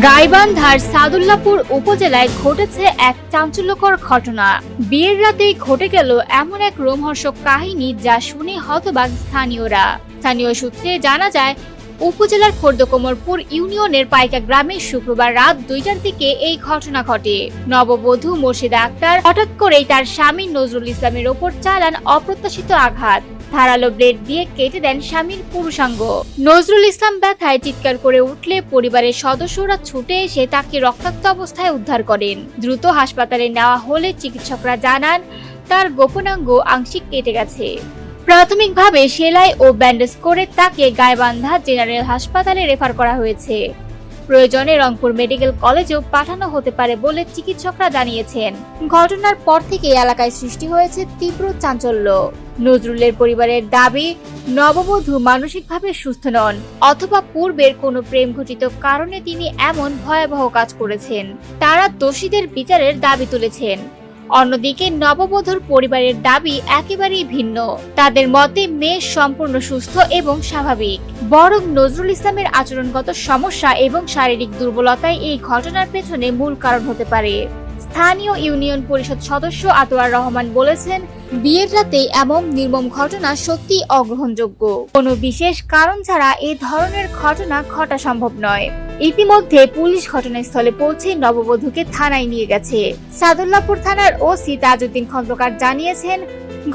গাইবান্ধার সাদুল্লাপুর উপজেলায় ঘটেছে এক চাঞ্চল্যকর ঘটনা। বিয়ের রাতেই ঘটে গেল এমন এক রোমহর্ষক কাহিনী যা শুনে হতবাক স্থানীয়রা। স্থানীয় সূত্রে জানা যায়, উপজেলার খোর্দকোমরপুর ইউনিয়নের পাইকা গ্রামে শুক্রবার রাত দুইটার দিকে এই ঘটনা ঘটে। নববধূ মুর্শিদা আক্তার হঠাৎ করেই তার স্বামী নজরুল ইসলামের ওপর চালান অপ্রত্যাশিত আঘাত। ধারালো ব্লেড দিয়ে কেটে দেন স্বামীর পুরুষাঙ্গ। নজরুল ইসলাম ব্যথায় চিৎকার করে উঠলে পরিবারের সদস্যরা ছুটে এসে তাকে রক্তাক্ত অবস্থায় উদ্ধার করেন। দ্রুত হাসপাতালে নেওয়া হলে চিকিৎসকরা জানান, তার গোপনাঙ্গ আংশিক কেটে গেছে। প্রাথমিকভাবে সেলাই ও ব্যান্ডেজ করে তাকে গাইবান্ধা জেনারেল হাসপাতালে রেফার করা হয়েছে। প্রয়োজনে রংপুর মেডিকেল কলেজেও পাঠানো হতে পারে বলে চিকিৎসকরা জানিয়েছেন। ঘটনার পর থেকে এলাকায় সৃষ্টি হয়েছে তীব্র চাঞ্চল্য। নজরুলের পরিবারের দাবি, নববধূ মানসিকভাবে সুস্থ নন, অথবা পূর্বের কোনো প্রেম ঘটিত কারণে তিনি এমন ভয়াবহ কাজ করেছেন। তারা দোষীদের বিচারের দাবি তুলেছেন। অন্যদিকে নববধূর পরিবারের দাবি একেবারেই ভিন্ন। তাদের মতে মেয়ে সম্পূর্ণ সুস্থ এবং স্বাভাবিক। বরং নজরুল ইসলামের আচরণগত সমস্যা এবং শারীরিক দুর্বলতাই এই ঘটনার পেছনে মূল কারণ হতে পারে। স্থানীয় ইউনিয়ন পরিষদ সদস্য আতোয়ার রহমান বলেছেন, বিয়ের রাতে এমন নির্মম ঘটনা সত্যি অগ্রহণযোগ্য। কোনো বিশেষ কারণ ছাড়া এ ধরনের ঘটনা ঘটা সম্ভব নয়। ইতিমধ্যে পুলিশ ঘটনাস্থলে পৌঁছে নববধূকে থানায় নিয়ে গেছে। সাদুল্লাপুর থানার ওসি তাজউদ্দিন খন্দকার জানিয়েছেন,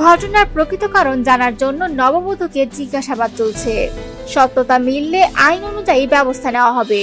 ঘটনার প্রকৃত কারণ জানার জন্য নববধূকে জিজ্ঞাসাবাদ চলছে। সত্যতা মিললে আইন অনুযায়ী ব্যবস্থা নেওয়া হবে।